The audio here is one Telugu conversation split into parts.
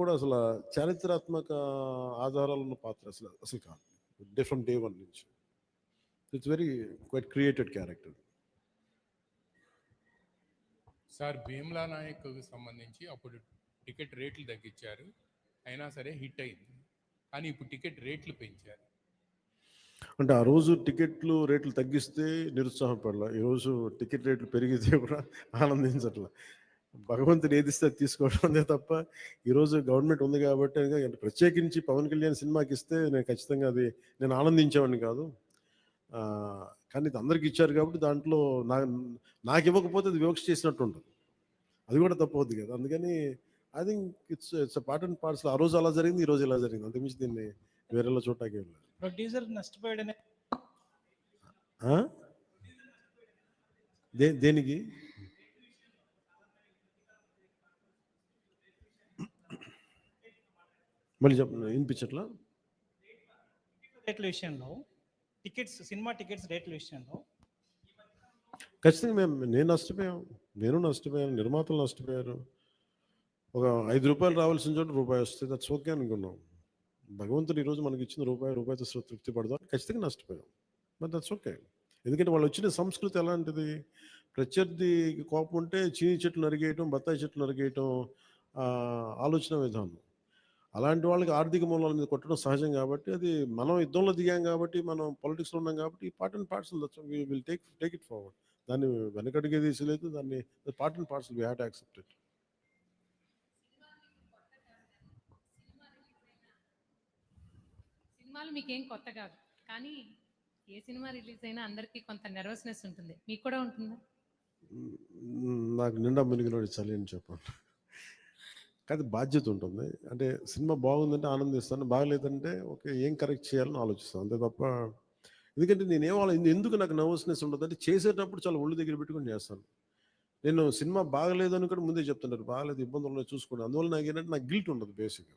కూడా అసలు చారిత్రాత్మక ఆధారాలు ఉన్న పాత్ర అసలు అసలు కాదు. డిఫరెంట్ డే వన్ నుంచి. It's very quite created character sir Bheemla నాయక్కు సంబంధించి అప్పుడు టికెట్ రేట్లు తగ్గించారు. అయినా సరే హిట్ అయింది. కానీ ఇప్పుడు టికెట్ రేట్లు పెంచారు. అంటే ఆ రోజు టికెట్లు రేట్లు తగ్గిస్తే నిరుత్సాహపడాల. ఈరోజు టికెట్ రేట్లు పెరిగితే కూడా ఆనందించట్లా. భగవంతుడు ఏది ఇస్తే అది తీసుకోవడం అంతే తప్ప ఈరోజు గవర్నమెంట్ ఉంది కాబట్టి ప్రత్యేకించి పవన్ కళ్యాణ్ సినిమాకి ఇస్తే నేను ఖచ్చితంగా అది నేను ఆనందించేవాడిని కాదు. కానీ ఇది అందరికి ఇచ్చారు కాబట్టి దాంట్లో నా నాకు ఇవ్వకపోతే అది వివక్ష చేసినట్టు ఉంటుంది. అది కూడా తప్పవద్దు కదా. అందుకని I think it's it's part and parcel ఆ రోజు అలా జరిగింది ఈ రోజు ఇలా జరిగింది. అంతకుమించి దీన్ని వేరేలా చూడటానికి ప్రొడ్యూసర్ నష్టపోయాడనే? దే దేనికి? మళ్ళీ చెప్ప వినిపించట్లా? రేట్ల విషయంలో టికెట్స్ సినిమా టికెట్స్ రేట్ల విషయంలో. ఖచ్చితంగా మేము నేను నష్టపోయాం. నేను నష్టపోయాను. నిర్మాతలు నష్టపోయారు. ఒక ఐదు రూపాయలు రావాల్సిన చోట రూపాయి వస్తే దట్స్ ఓకే అనుకున్నాం. భగవంతుడు ఈరోజు మనకి ఇచ్చిన రూపాయి రూపాయితో తృప్తి పడదాం. ఖచ్చితంగా నష్టపోయాం. బట్ దట్స్ ఓకే ఎందుకంటే వాళ్ళు వచ్చిన సంస్కృతి ఎలాంటిది? ప్రత్యర్థికి కోపం ఉంటే చీని చెట్లు నరిగేయటం బత్తాయి చెట్లు నరిగేయటం ఆలోచన విధానం. అలాంటి వాళ్ళకి ఆర్థిక మూలాల మీద కొట్టడం సహజం కాబట్టి అది మనం యుద్ధంలో దిగాం కాబట్టి మనం పొలిటిక్స్లో ఉన్నాం కాబట్టి part and parcel will take take it forward దాన్ని వెనకడిగే తీసలేదు దాన్ని part and parcel we have to accept it సినిమాలు మీకేం కొత్త కాదు. కానీ ఏ సినిమా రిలీజ్ అయినా అందరికీ కొంత నెర్వస్నెస్ ఉంటుంది. మీకు కూడా ఉంటుందా? నాకు నిండా మునిగినోడి చలి అని చెప్పండి. కానీ బాధ్యత ఉంటుంది. అంటే సినిమా బాగుందంటే ఆనందిస్తాను బాగలేదంటే ఓకే ఏం కరెక్ట్ చేయాలని ఆలోచిస్తాను. అంతే తప్ప ఎందుకంటే నేను ఏం ఎందుకు నాకు నర్వస్నెస్ ఉండదు అంటే చేసేటప్పుడు చాలా ఒళ్ళు దగ్గర పెట్టుకుని చేస్తాను. నేను సినిమా బాగలేదని కూడా ముందే చెప్తుంటారు బాగలేదు ఇబ్బందులు ఉన్నాయి చూసుకోండి. అందువల్ల నాకు ఏంటంటే నాకు గిల్ట్ ఉండదు బేసిక్గా.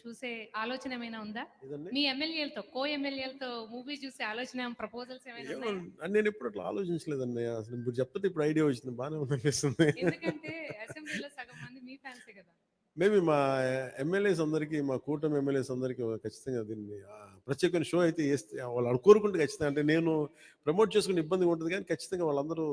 చూసే ఆలోచన ఏమైనా ఉందా? మీ ఎమ్మెల్యేలతో కో ఎమ్మెల్యేలతో మూవీ చూసే ఆలోచన ప్రపోజల్స్ ఏమైనా నేను ఎప్పుడు అట్లా ఆలోచించలేదండి. అసలు ఇప్పుడు చెప్తే ఇప్పుడు ఐడియా వచ్చింది బాగానే ఉందనిపిస్తుంది. ఎందుకంటే అసెంబ్లీలో సగం మంది మీ ఫ్యాన్సే కదా. మేబీ మా ఎమ్మెల్యేస్ అందరికీ మా కూటమి ఎమ్మెల్యేస్ అందరికీ ఖచ్చితంగా దీన్ని ఆ, ప్రత్యేకమైన షో అయితే వేస్తే వాళ్ళు కోరుకుంటే ఖచ్చితంగా. అంటే నేను ప్రమోట్ చేసుకునే ఇబ్బంది ఉంటుంది కానీ ఖచ్చితంగా వాళ్ళందరూ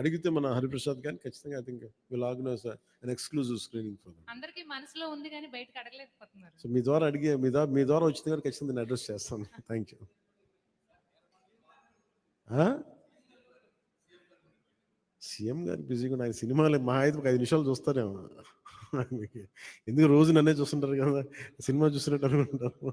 అడిగితే మన హరిప్రసాద్ కానీ ఖచ్చితంగా I think will organise an exclusive screening for అందరికీ మనసులో ఉంది కానీ బయటకు అడగలేకపోతున్నారు. సో మీ ద్వారా అడిగే మీ ద్వారా మీ ద్వారా వచ్చింది కానీ ఖచ్చితంగా నేను అడ్రస్ చేస్తాను. థ్యాంక్ యూ సీఎం గారు బిజీగా ఆయన సినిమాలు మా అయితే ఒక ఐదు నిమిషాలు చూస్తారేమో. ఎందుకు రోజు నన్నే చూస్తుంటారు కదా సినిమా చూస్తున్నట్టు అనుకుంటారు.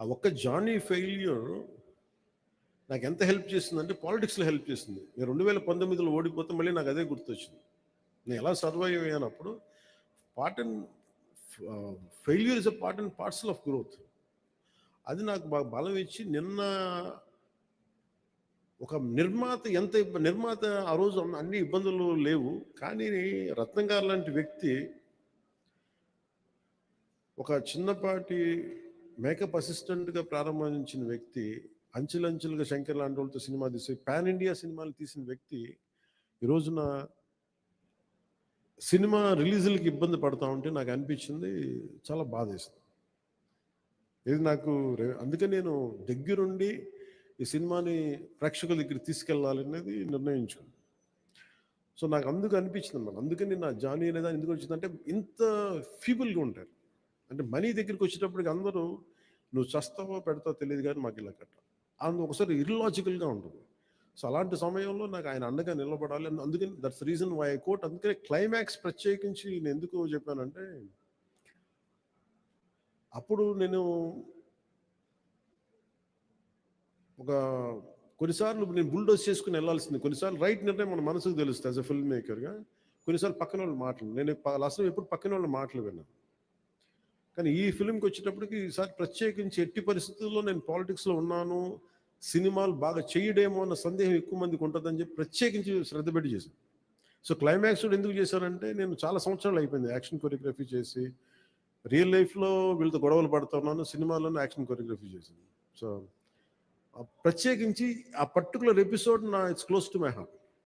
ఆ ఒక్క జానీ ఫెయిల్యూర్ నాకు ఎంత హెల్ప్ చేసిందంటే పాలిటిక్స్లో హెల్ప్ చేసింది. నేను రెండు వేల పంతొమ్మిదిలో ఓడిపోతే మళ్ళీ నాకు అదే గుర్తొచ్చింది. నేను ఎలా survive అయ్యానప్పుడు part and failure is a part and parcel of growth. అది నాకు బాగా బలం ఇచ్చి నిన్న ఒక నిర్మాత ఎంత నిర్మాత ఆ రోజు అన్ని ఇబ్బందులు లేవు. కానీ రత్నం గారు లాంటి వ్యక్తి ఒక చిన్నపాటి మేకప్ అసిస్టెంట్గా ప్రారంభించిన వ్యక్తి అంచులంచులుగా శంకర్ లాంటి వాళ్ళతో సినిమా తీసి పాన్ ఇండియా సినిమాలు తీసిన వ్యక్తి ఈ రోజున సినిమా రిలీజులకి ఇబ్బంది పడతా ఉంటే నాకు అనిపించింది చాలా బాధ వేసింది. ఇది నాకు అందుకే నేను దగ్గరుండి ఈ సినిమాని ప్రేక్షకుల దగ్గర తీసుకెళ్ళాలనేది నిర్ణయించుకున్నాను సో నాకు అందుకు అనిపించింది అన్నమాట. అందుకని నా జానీ అనేది ఎందుకు వచ్చిందంటే ఇంత ఫీబుల్గా ఉంటారు. అంటే మనీ దగ్గరికి వచ్చేటప్పటికి అందరూ నువ్వు చస్తావో పెడతావో తెలియదు కానీ మాకు ఇలా కట్ట అందు ఒకసారి ఇర్లాజికల్గా ఉంటుంది. సో అలాంటి సమయంలో నాకు ఆయన అండగా నిలబడాలి అని అందుకని that's reason why I quote అందుకనే క్లైమాక్స్ ప్రత్యేకించి నేను ఎందుకు చెప్పానంటే అప్పుడు నేను ఒక కొన్నిసార్లు నేను బుల్డోస్ చేసుకుని వెళ్ళాల్సింది. కొన్నిసార్లు రైట్ నిర్ణయం మన మనసుకు తెలుస్తుంది యాజ్ అ ఫిల్మ్ మేకర్గా కొన్నిసార్లు పక్కన వాళ్ళు మాటలు నేను లాస్ట్ ఎప్పుడు పక్కన వాళ్ళ మాటలు విన్నాను. కానీ ఈ ఫిల్మ్కి వచ్చేటప్పటికి ఈసారి ప్రత్యేకించి ఎట్టి పరిస్థితుల్లో నేను పాలిటిక్స్లో ఉన్నాను సినిమాలు బాగా చేయడేమో అన్న సందేహం ఎక్కువ మందికి ఉంటుందని చెప్పి ప్రత్యేకించి శ్రద్ధ పెట్టి చేశాను. సో క్లైమాక్స్ కూడా ఎందుకు చేశారంటే నేను చాలా సంవత్సరాలు అయిపోయింది యాక్షన్ కొరియోగ్రఫీ చేసి రియల్ లైఫ్లో వీళ్ళతో గొడవలు పడుతున్నాను సినిమాలోనే యాక్షన్ కొరియోగ్రఫీ చేసింది సో ప్రత్యేకించి ఆ పర్టికులర్ ఎపిసోడ్ నా it's close to my heart.